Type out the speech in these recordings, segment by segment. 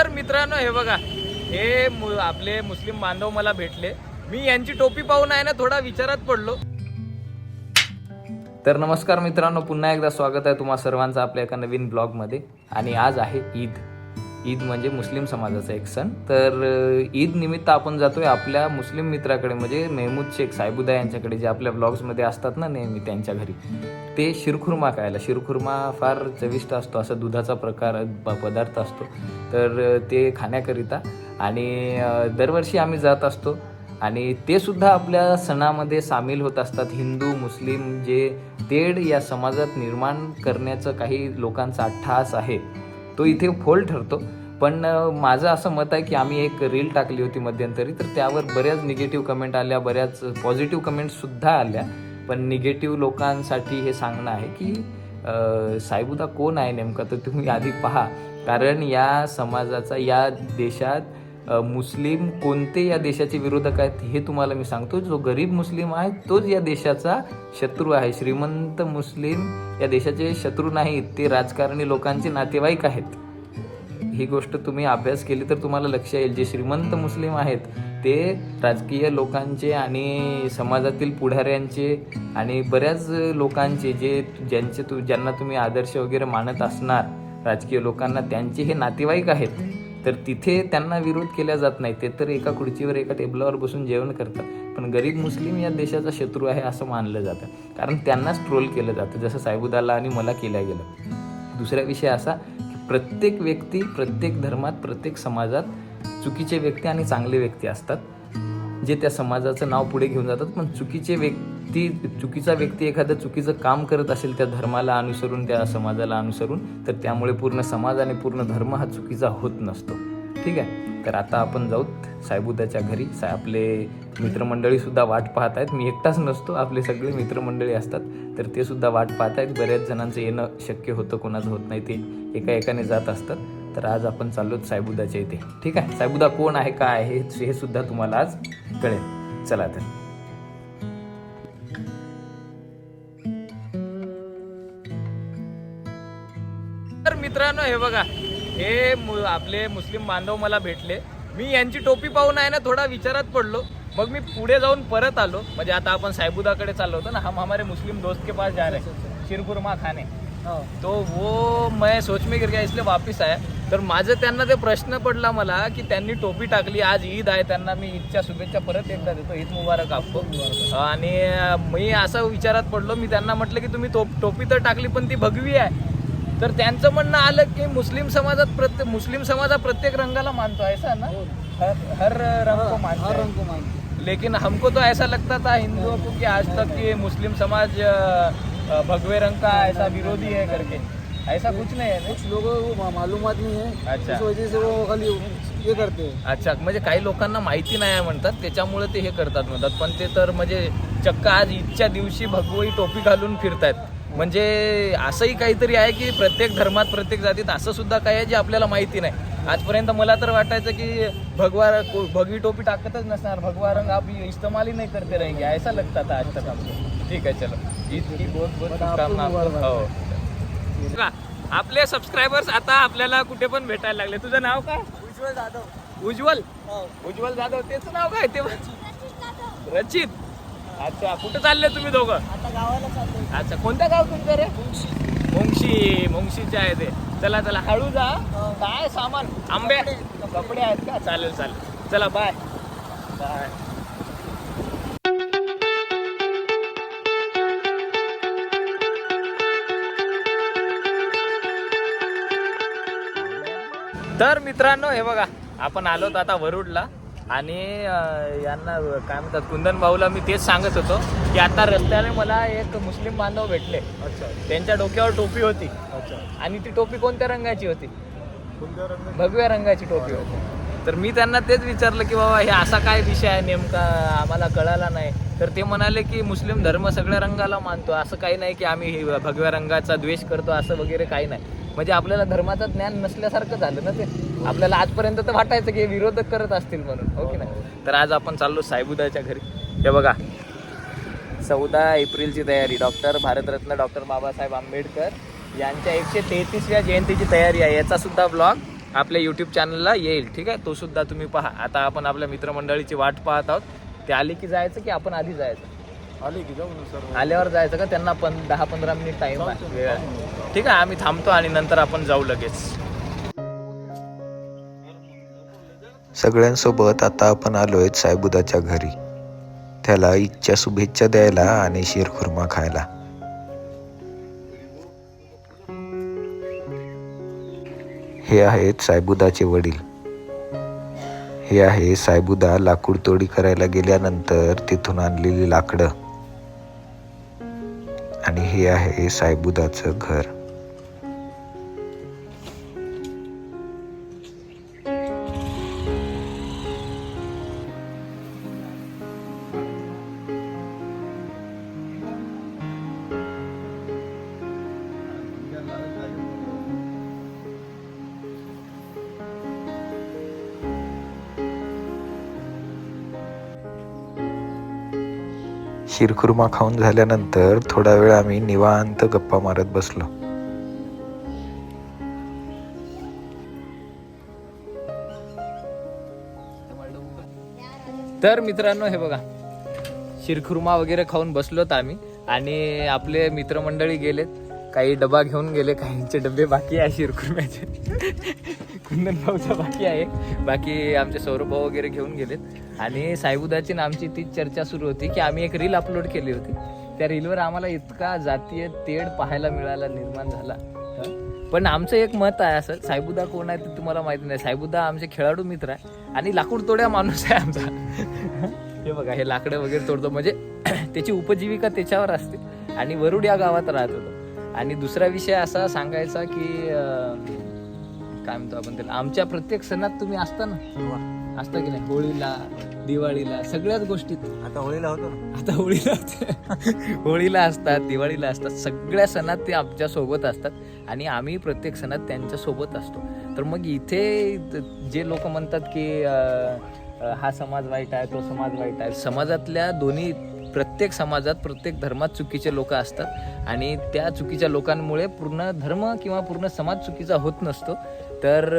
तर मित्रांनो हे बघा हे आपले मुस्लिम बांधव मला भेटले. मी यांची टोपी पाहून आहे ना थोडा विचारात पडलो. तर नमस्कार मित्रांनो पुन्हा एकदा स्वागत आहे तुम्हा सर्वांचं आपल्या एका नवीन ब्लॉगमध्ये आणि आज आहे ईद. ईद म्हणजे मुस्लिम समाजाचा एक सण. तर ईद निमित्त आपण जातोय आपल्या मुस्लिम मित्राकडे म्हणजे मेहमूद शेख साहेबुदा यांच्याकडे जे आपल्या ब्लॉग्समध्ये असतात ना नेहमी त्यांच्या घरी. ते शिरखुर्मा खायला. शिरखुर्मा फार चविष्ट असतो असा दुधाचा प्रकार प- पदार्थ असतो. तर ते खाण्याकरिता आणि दरवर्षी आम्ही जात असतो. आणि ते सुद्धा आपल्या सणामध्ये सामील होत असतात. हिंदू मुस्लिम जे तेढ या समाजात निर्माण करण्याचं काही लोकांचा अट्ठास आहे. तो इथे फोल ठरतो. पण माझं असं मत आहे की आम्ही एक रील टाकली होती मध्यंतरी तर त्यावर बऱ्याच निगेटिव्ह कमेंट आल्या बऱ्याच पॉझिटिव्ह कमेंटसुद्धा आल्या. पण निगेटिव्ह लोकांसाठी हे सांगणं आहे की अ, कोण आहे नेमका? तर तुम्ही आधी पहा. कारण या समाजाचा या देशात मुस्लिम कोणते या देशाचे विरोधक आहेत हे तुम्हाला मी सांगतो. जो गरीब मुस्लिम आहे तोच या देशाचा शत्रू आहे. श्रीमंत मुस्लिम या देशाचे शत्रू नाहीत ते राजकारणी लोकांचे नातेवाईक आहेत. ही गोष्ट तुम्ही अभ्यास केली तर तुम्हाला लक्ष येईल. जे श्रीमंत मुस्लिम आहेत ते राजकीय लोकांचे आणि समाजातील पुढाऱ्यांचे आणि बऱ्याच लोकांचे जे ज्यांचे तु ज्यांना तुम्ही आदर्श वगैरे मानत असणार राजकीय लोकांना त्यांचे हे नातेवाईक आहेत. तर तिथे त्यांना विरोध केला जात नाही. ते तर एका खुर्चीवर एका टेबलावर बसून जेवण करतात. पण गरीब मुस्लिम या देशाचा शत्रू आहे असं मानलं जातं. कारण त्यांनाच ट्रोल केलं जातं. जसं साहेबुदाला आणि मला केलं गेलं. दुसरा विषय असा की प्रत्येक व्यक्ती प्रत्येक धर्मात प्रत्येक समाजात चुकीचे व्यक्ती आणि चांगले व्यक्ती असतात. जे त्या समाजाचं नाव पुढे घेऊन जातात. पण चुकीचे व्यक्ती चुकीचा व्यक्ती एखादं चुकीचं काम करत असेल त्या धर्माला अनुसरून त्या समाजाला अनुसरून तर त्यामुळे पूर्ण समाज आणि पूर्ण धर्म हा चुकीचा होत नसतो. ठीक आहे? तर आता आपण जाऊत साहेबुद्धाच्या घरी. सा आपले मित्रमंडळी सुद्धा वाट पाहत आहेत. मी एकटाच नसतो. आपले सगळे मित्रमंडळी असतात. तर ते सुद्धा वाट पाहत आहेत. बऱ्याच जणांचं येणं शक्य होतं कोणाचं होत नाही ते. एका एकाने जात असतात. तर आज आपण चाललो साहेबुद्धाच्या इथे. ठीक आहे? साहेबुद्धा कोण आहे काय आहे हे हे सुद्धा तुम्हाला आज कळेल. चला तर. तर मित्रांनो हे बघा. हे मु- आपले मुस्लिम बांधव मला भेटले. मी यांची टोपी पाहून आहे ना थोडा विचारात पडलो. मग मी पुढे जाऊन परत आलो. म्हणजे आता आपण साहेबुदाकडे चाललो होतो ना हम हमारे मुस्लिम दोस्त के पास जा रहे हैं शिरकुरमा खाने. तो वो मैं सोच में गिर गया इसलिए वापिस आया. तर माझं त्यांना ते प्रश्न पडला मला की त्यांनी टोपी टाकली आज ईद आहे त्यांना मी ईदच्या शुभेच्छा परत एकदा देतो ईद मुबारक आपको. आणि मी असं विचारात पडलो मी त्यांना म्हटलं की तुम्ही टोप टोपी तर टाकली पण ती भगवी आहे. तर त्यांचं म्हणणं आलं की मुस्लिम समाजात प्रत्येक मुस्लिम समाज हा प्रत्येक रंगाला मानतो ऐसा ना? हर हर रंग को मानता. हर है. रंग को मानते. लेकिन हमको तो ऐसा लगता था हिंदुओं को कि आज तक ये मुस्लिम समाज भगवे रंग का ऐसा विरोधी है करके। ऐसा कुछ नहीं है ना? कुछ लोगों को मा- मालूमात नहीं है। अच्छा. इस वजह से वो खाली ये करते हैं। अच्छा म्हणजे काही लोकांना माहिती नाही आहे म्हणतात त्याच्यामुळे ते हे करतात म्हणतात. पण ते तर म्हणजे चक्क आज ईदच्या दिवशी भगवई टोपी घालून फिरतायत. म्हणजे असंही काहीतरी आहे की प्रत्येक धर्मात प्रत्येक जातीत असं सुद्धा काही आहे जे आपल्याला माहिती नाही. आजपर्यंत मला तर वाटायचं की भगवा भगवी टोपी टाकतच नसणार. भगवा रंग आप इस्तेमाल ही नहीं करते रहेंगे. ऐसा लगता था आज तक हमको ठीक आहे चलो. ईद की बहुत बहुत आपण शुभकामना. हो. आपले सबस्क्रायबर्स आता आपल्याला कुठे पण भेटायला लागले. तुझं नाव काय? उज्ज्वल जाधव. उज्ज्वल? हो. उज्ज्वल जाधव त्याचं नाव काय? ते रचित अच्छा कुठे चालले तुम्ही दोघं? आता गावाला चाललोय. अच्छा कोणतं गाव तुमचं रे? मुंगशी मुंगशीचे आहे ते. चला चला हळू जा. काय सामान? आंबे. कपडे आहेत का? चालेल चालेल. चला बाय बाय तर मित्रांनो हे बघा आपण आलोत आता वरुडला आणि यांना काय म्हणतात कुंदन भाऊला मी तेच सांगत होतो की आता रस्त्याने मला एक मुस्लिम बांधव भेटले. अच्छा. त्यांच्या डोक्यावर टोपी होती. अच्छा. आणि ती टोपी कोणत्या रंगाची होती? भगव्या रंगाची टोपी होती. तर मी त्यांना तेच विचारलं की बाबा हे असा काय विषय आहे नेमका? आम्हाला कळाला नाही. तर ते म्हणाले की मुस्लिम धर्म सगळ्या रंगाला मानतो. असं काही नाही की आम्ही हे भगव्या रंगाचा द्वेष करतो असं वगैरे काही नाही. म्हणजे आपल्याला धर्माचं ज्ञान नसल्यासारखं झालं ना ते. आपल्याला आजपर्यंत तर वाटायचं की हे विरोधक करत असतील म्हणून हो ओके ना नाही? हो, हो. तर आज आपण चाललो साहेबुदाच्या घरी. हे बघा. चौदा एप्रिलची तयारी. डॉक्टर भारतरत्न डॉक्टर बाबासाहेब आंबेडकर यांच्या एकशे तेहतीसव्या जयंतीची तयारी आहे. याचा सुद्धा ब्लॉग आपल्या यूट्यूब चॅनलला येईल. ठीक आहे? तो सुद्धा तुम्ही पहा. आता आपण आपल्या मित्रमंडळीची वाट पाहत आहोत. ते आले की जायचं की आपण आधी जायचं? आले की जाऊ ना सर. आल्यावर जायचं का? त्यांना पण दहा पंधरा मिनिट टाइम आहे. वेळ आहे ठीक आहे आम्ही थांबतो आणि नंतर आपण जाऊ लगेच. सगळ्यांसोबत आता आपण आलोय सायबुदाच्या घरी. त्याला ईदच्या शुभेच्छा द्यायला आणि शिरखुर्मा खायला. हे आहेत सायबुदाचे वडील. हे आहे सायबुदा लाकूड तोडी करायला गेल्यानंतर तिथून आणलेली लाकडं. आणि हे आहे सायबुदाचं घर. शिरखुर्मा खाऊन झाल्यानंतर थोडा वेळ आम्ही निवांत गप्पा मारत बसलो. तर मित्रांनो हे बघा. शिरखुर्मा वगैरे खाऊन बसलोत आम्ही आणि आपले मित्रमंडळी गेलेत. काही डबा घेऊन गेले काहींचे डबे बाकी आहे शिरखुर्म्याचे कुंदन भाऊचा बाकी आहे. बाकी आमचे सौरभ भाऊ वगैरे घेऊन गेलेत. आणि साईबुदाची ना आमची ती चर्चा सुरू होती की आम्ही एक रील अपलोड केली होती. त्या रीलवर आम्हाला इतका जातीय तेढ पाहायला मिळाला निर्माण झाला. पण आमचं एक मत आहे असं साईबुदा कोण आहे ते तुम्हाला माहिती नाही. साईबुदा आमचे खेळाडू मित्र आहे आणि लाकूड तोड्या माणूस आहे आमचा. हे बघा हे लाकडं वगैरे तोडतो. म्हणजे त्याची उपजीविका त्याच्यावर असते. आणि वरुड या गावात राहत होतो. आणि दुसरा विषय असा सांगायचा की काय म्हणतो आपण त्याला? आमच्या प्रत्येक सणात तुम्ही असता ना असता की नाही? होळीला दिवाळीला सगळ्याच गोष्टीत. आता होळीला होतो ना. आता होळीला होते. होळीला असतात दिवाळीला असतात सगळ्या सणात ते आमच्यासोबत असतात आणि आम्ही प्रत्येक सणात त्यांच्यासोबत असतो. तर मग इथे त- जे लोक म्हणतात की अं, अं, हा समाज वाईट आहे तो समाज वाईट आहे. समाजातल्या दोन्ही प्रत्येक समाजात प्रत्येक धर्मात चुकीचे लोक असतात. आणि त्या चुकीच्या लोकांमुळे पूर्ण धर्म किंवा पूर्ण समाज चुकीचा होत नसतो. तर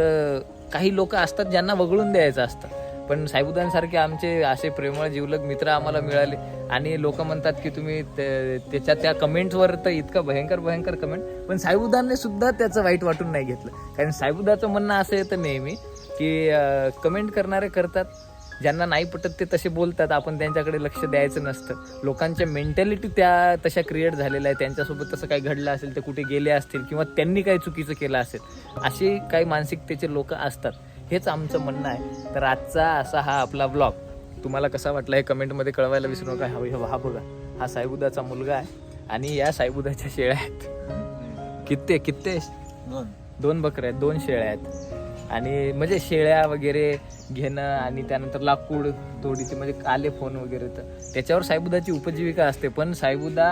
काही लोक असतात ज्यांना वगळून द्यायचं असतं. पण साहेबुदांसारखे आमचे असे प्रेमळ जीवलग मित्र आम्हाला मिळाले. आणि लोक म्हणतात की तुम्ही ते- त्याच्या त्या कमेंट्सवर तर इतकं भयंकर भयंकर कमेंट. पण साहेबुदांनी सुद्धा त्याचं वाईट वाटून नाही घेतलं. कारण साहेबुदाचं म्हणणं असं येतं नेहमी की कमेंट करणारे करतात ज्यांना नाही पटत ते तसे बोलतात. आपण त्यांच्याकडे लक्ष द्यायचं नसतं. लोकांच्या मेंटॅलिटी त्या तशा क्रिएट झालेल्या आहे त्यांच्यासोबत तसं काही घडलं असेल ते कुठे गेले असतील किंवा त्यांनी काही चुकीचं केलं असेल असे काही मानसिकतेचे लोक असतात. हेच आमचं म्हणणं आहे. तर आजचा असा हा आपला ब्लॉग तुम्हाला कसा वाटला हे कमेंटमध्ये कळवायला विसरू नका. हा हा बघा. हा साईबुदाचा मुलगा आहे आणि या साईबुदाच्या शेळ्या आहेत. कित्ते कित्ते? दोन. दोन बकऱ्या आहेत. दोन शेळ्या आहेत. आणि म्हणजे शेळ्या वगैरे घेणं आणि त्यानंतर लाकूड तोडीचे म्हणजे काले फोन वगैरे तर. त्याच्यावर साईबुदाची उपजीविका असते पण साईबुदा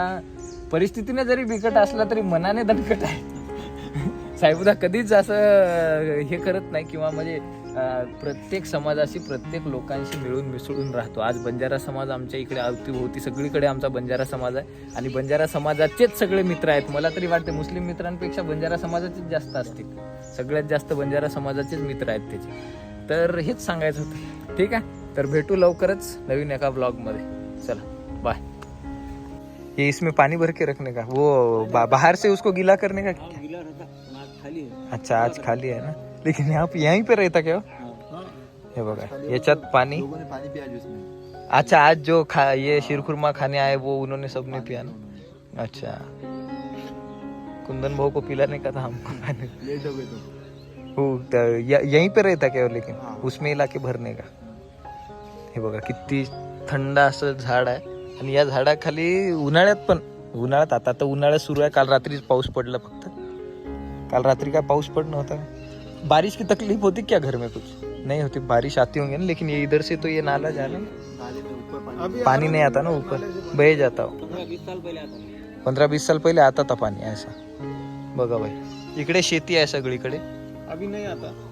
परिस्थितीने जरी बिकट असला तरी मनाने दणकट आहे. साईबुदा कधीच असं हे करत नाही किंवा म्हणजे प्रत्येक समाजाशी प्रत्येक लोकांशी मिळून मिसळून राहतो. आज बंजारा समाज आमच्या इकडे अवतीभोवती सगळीकडे आमचा बंजारा समाज आहे. आणि बंजारा समाजाचेच सगळे मित्र आहेत. मला तरी वाटते मुस्लिम मित्रांपेक्षा बंजारा समाजाचेच जास्त असतील. सगळ्यात जास्त बंजारा समाजाचेच मित्र आहेत त्याचे. तर हेच सांगायचं होतं. ठीक आहे? तर भेटू लवकरच नवीन एका ब्लॉगमध्ये चला बाय ये इसमें पानी भर के रखने का? वो बा, बाहर से उसको गीला करने का गीला रहता खाली है अच्छा आज खाली है ना? लेकिन यहाँ पे यहीं पे रहता क्या हे. बघा याच्यात पाणी पानी। अच्छा आज जो खा ये शीरखुरमा खाने आए वो उन्होंने सबने पिया ना? अच्छा। कुंदन भाऊ को पिलाने का था हमको पानी लेट हो गए तो। त- य- यहीं पे रहता क्या वो लेकिन? हाँ. उसमें इला के भरने का। हे बघा किती थंड असं झाड आहे. आणि या झाडाखाली उन्हाळ्यात पण उन्हाळ्यात आता तर उन्हाळ्यात सुरू आहे. काल रात्रीच पाऊस पडला फक्त. काल रात्रि का पाऊस पड़ होता बारिश की तकलीफ होती क्या घर में कुछ? नहीं होती. बारिश आती होंगी ना लेकिन ये इधर से तो ये नाला जा रहा है पानी नहीं आता ना ऊपर. बह जाता हो. पंद्रह बीस साल पहले आता पंधरा वीस साल पहिले आता था पाणी ऐसा. बघा भाई इकडे शेती आहे सगळीकडे. अभी नहीं आता।